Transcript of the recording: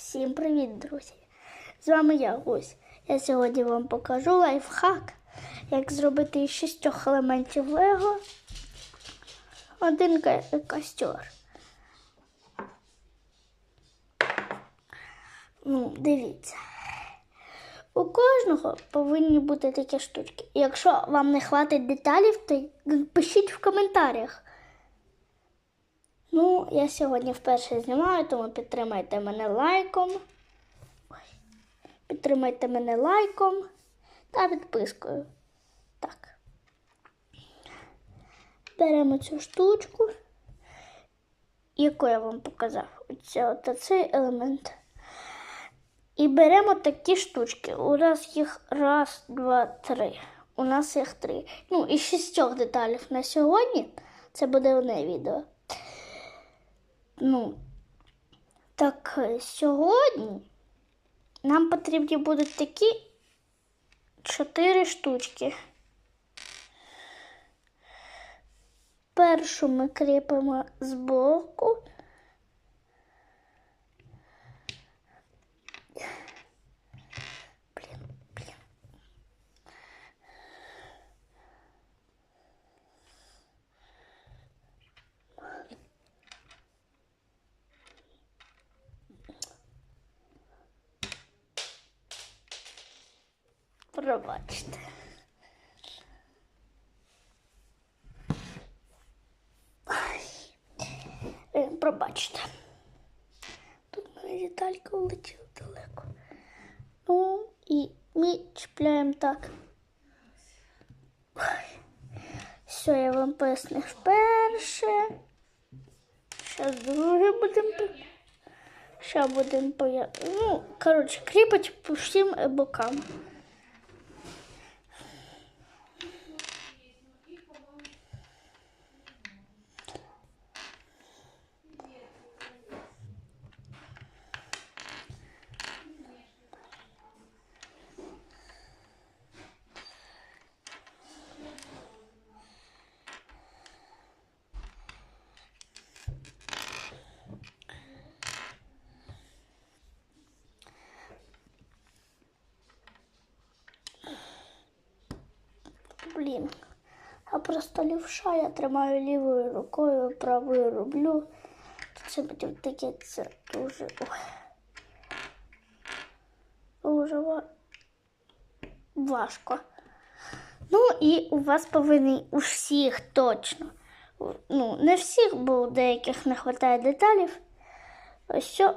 Всім привіт, друзі! З вами я Гусь. Я сьогодні вам покажу лайфхак, як зробити із шістьох елементів Лего один костер. Ну, дивіться. У кожного повинні бути такі штучки. Якщо вам не хватить деталів, то пишіть в коментарях. Ну, я сьогодні вперше знімаю, тому підтримайте мене лайком. Ой. Підтримайте мене лайком та підпискою. Так. Беремо цю штучку, яку я вам показав. Оце, цей елемент. І беремо такі штучки. У нас їх раз, два, три. У нас їх три. Ну, із шістьох деталів на сьогодні. Це буде одне відео. Ну, так е, сьогодні нам потрібні будуть такі чотири штучки. Першу ми кріпимо збоку. Пробачте. Е, Пробачте. Тут мене деталька влетіла далеко. Ну і ми чіпляємо так. Все, я вам пояснив перше. Зараз друге будемо. Зараз будемо поя... Ну, коротше, кріпить по всім бокам. Блін. Я просто лівша, я тримаю лівою рукою, правою роблю. Це потім таке це дуже. Дуже важко. Ну і у вас повинні у всіх точно. Ну, не всіх, бо у деяких не вистачає деталів. Ось що